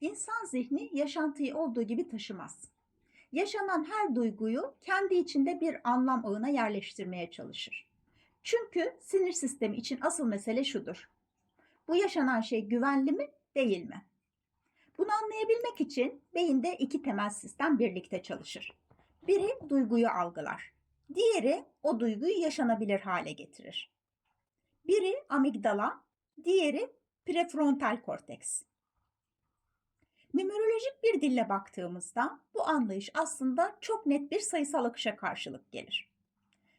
İnsan zihni yaşantıyı olduğu gibi taşımaz. Yaşanan her duyguyu kendi içinde bir anlam ağına yerleştirmeye çalışır. Çünkü sinir sistemi için asıl mesele şudur. Bu yaşanan şey güvenli mi, değil mi? Bunu anlayabilmek için beyinde iki temel sistem birlikte çalışır. Biri duyguyu algılar. Diğeri o duyguyu yaşanabilir hale getirir. Biri amigdala, diğeri prefrontal korteks. Numerolojik bir dille baktığımızda bu anlayış aslında çok net bir sayısal akışa karşılık gelir.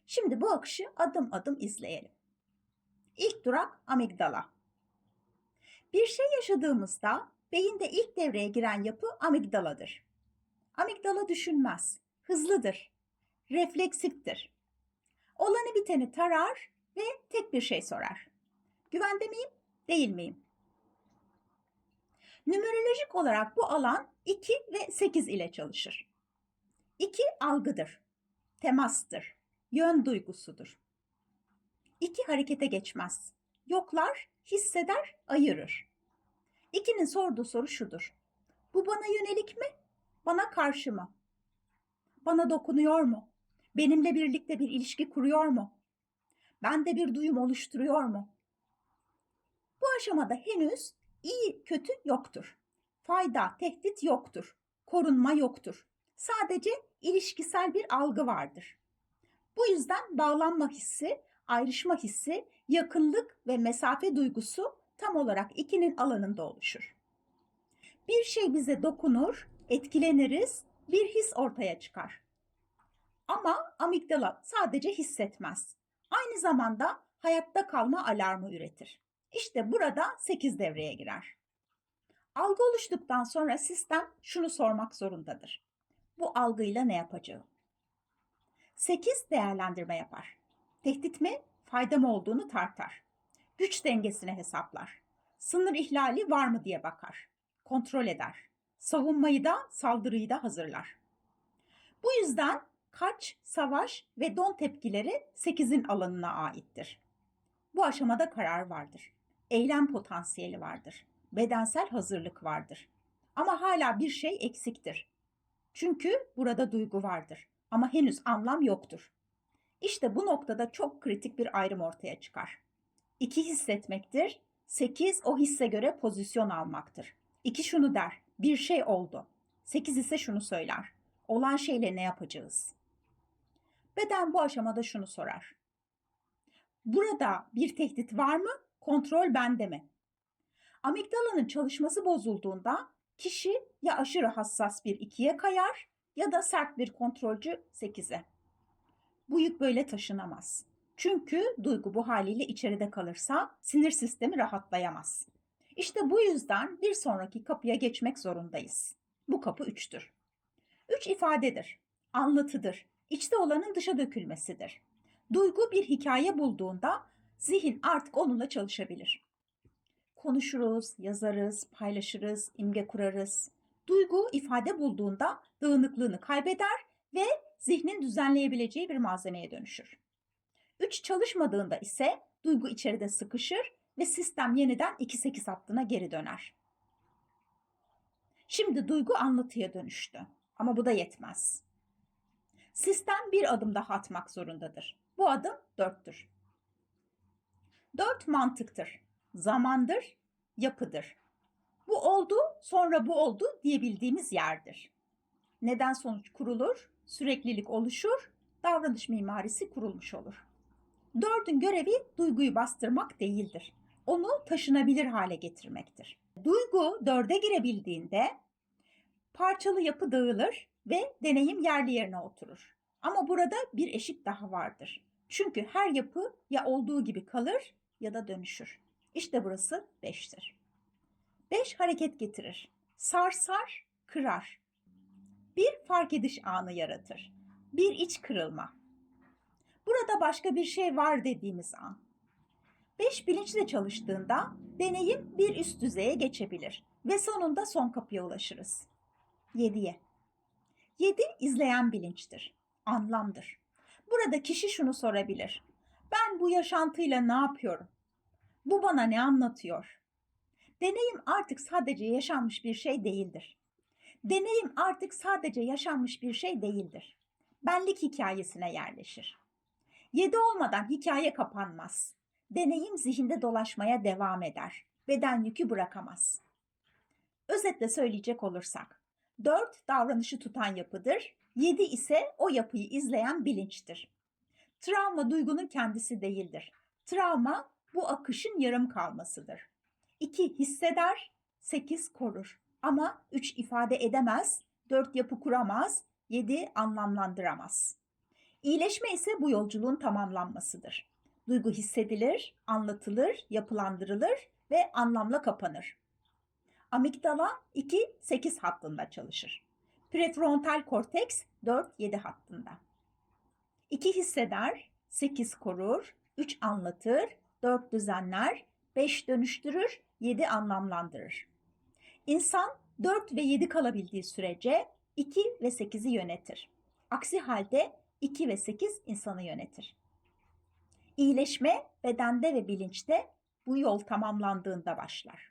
Şimdi bu akışı adım adım izleyelim. İlk durak amigdala. Bir şey yaşadığımızda beyinde ilk devreye giren yapı amigdaladır. Amigdala düşünmez, hızlıdır, refleksiftir. Olanı biteni tarar ve tek bir şey sorar. Güvende miyim, değil miyim? Numerolojik olarak bu alan 2 ve 8 ile çalışır. 2 algıdır, temastır, yön duygusudur. 2 harekete geçmez. Yoklar, hisseder, ayırır. 2'nin sorduğu soru şudur. Bu bana yönelik mi? Bana karşı mı? Bana dokunuyor mu? Benimle birlikte bir ilişki kuruyor mu? Bende bir duyum oluşturuyor mu? Bu aşamada henüz iyi kötü yoktur. Fayda, tehdit yoktur. Korunma yoktur. Sadece ilişkisel bir algı vardır. Bu yüzden bağlanma hissi, ayrışma hissi, yakınlık ve mesafe duygusu tam olarak ikinin alanında oluşur. Bir şey bize dokunur, etkileniriz, bir his ortaya çıkar. Ama amigdala sadece hissetmez. Aynı zamanda hayatta kalma alarmı üretir. İşte burada 8 devreye girer. Algı oluştuktan sonra sistem şunu sormak zorundadır. Bu algıyla ne yapacağım? 8 değerlendirme yapar. Tehdit mi, fayda mı olduğunu tartar. Güç dengesini hesaplar. Sınır ihlali var mı diye bakar. Kontrol eder. Savunmayı da saldırıyı da hazırlar. Bu yüzden kaç, savaş ve don tepkileri 8'in alanına aittir. Bu aşamada karar vardır. Eylem potansiyeli vardır. Bedensel hazırlık vardır. Ama hala bir şey eksiktir. Çünkü burada duygu vardır ama henüz anlam yoktur. İşte bu noktada çok kritik bir ayrım ortaya çıkar. İki hissetmektir, sekiz o hisse göre pozisyon almaktır. İki şunu der, bir şey oldu. Sekiz ise şunu söyler, olan şeyle ne yapacağız? Beden bu aşamada şunu sorar. Burada bir tehdit var mı? Kontrol bende mi? Amigdalanın çalışması bozulduğunda kişi ya aşırı hassas bir ikiye kayar ya da sert bir kontrolcü sekize. Bu yük böyle taşınamaz. Çünkü duygu bu haliyle içeride kalırsa sinir sistemi rahatlayamaz. İşte bu yüzden bir sonraki kapıya geçmek zorundayız. Bu kapı üçtür. Üç ifadedir, anlatıdır, içte olanın dışa dökülmesidir. Duygu bir hikaye bulduğunda zihin artık onunla çalışabilir. Konuşuruz, yazarız, paylaşırız, imge kurarız. Duygu ifade bulduğunda dağınıklığını kaybeder ve zihnin düzenleyebileceği bir malzemeye dönüşür. Üç çalışmadığında ise duygu içeride sıkışır ve sistem yeniden 2-8 hattına geri döner. Şimdi duygu anlatıya dönüştü. Ama bu da yetmez. Sistem bir adım daha atmak zorundadır. Bu adım dörttür. Dört mantıktır, zamandır, yapıdır. Bu oldu, sonra bu oldu diyebildiğimiz yerdir. Neden sonuç kurulur, süreklilik oluşur, davranış mimarisi kurulmuş olur. Dördün görevi duyguyu bastırmak değildir. Onu taşınabilir hale getirmektir. Duygu dörde girebildiğinde parçalı yapı dağılır ve deneyim yerli yerine oturur. Ama burada bir eşik daha vardır. Çünkü her yapı ya olduğu gibi kalır ya da dönüşür. İşte burası beştir. Beş hareket getirir. Sarsar, kırar. Bir fark ediş anı yaratır. Bir iç kırılma. Burada başka bir şey var dediğimiz an. Beş bilinçle çalıştığında deneyim bir üst düzeye geçebilir ve sonunda son kapıya ulaşırız. Yediye. Yedi izleyen bilinçtir, anlamdır. Burada kişi şunu sorabilir. Bu yaşantıyla ne yapıyorum? Bu bana ne anlatıyor? Deneyim artık sadece yaşanmış bir şey değildir. Deneyim artık sadece yaşanmış bir şey değildir. Benlik hikayesine yerleşir. Yedi olmadan hikaye kapanmaz. Deneyim zihinde dolaşmaya devam eder. Beden yükü bırakamaz. Özetle söyleyecek olursak, dört davranışı tutan yapıdır, yedi ise o yapıyı izleyen bilinçtir. Travma duygunun kendisi değildir. Travma bu akışın yarım kalmasıdır. 2 hisseder, 8 korur. Ama 3 ifade edemez, 4 yapı kuramaz, 7 anlamlandıramaz. İyileşme ise bu yolculuğun tamamlanmasıdır. Duygu hissedilir, anlatılır, yapılandırılır ve anlamla kapanır. Amigdala 2-8 hattında çalışır. Prefrontal korteks 4-7 hattında. 2 hisseder, 8 korur, 3 anlatır, 4 düzenler, 5 dönüştürür, 7 anlamlandırır. İnsan 4 ve 7 kalabildiği sürece 2 ve 8'i yönetir. Aksi halde 2 ve 8 insanı yönetir. İyileşme bedende ve bilinçte bu yol tamamlandığında başlar.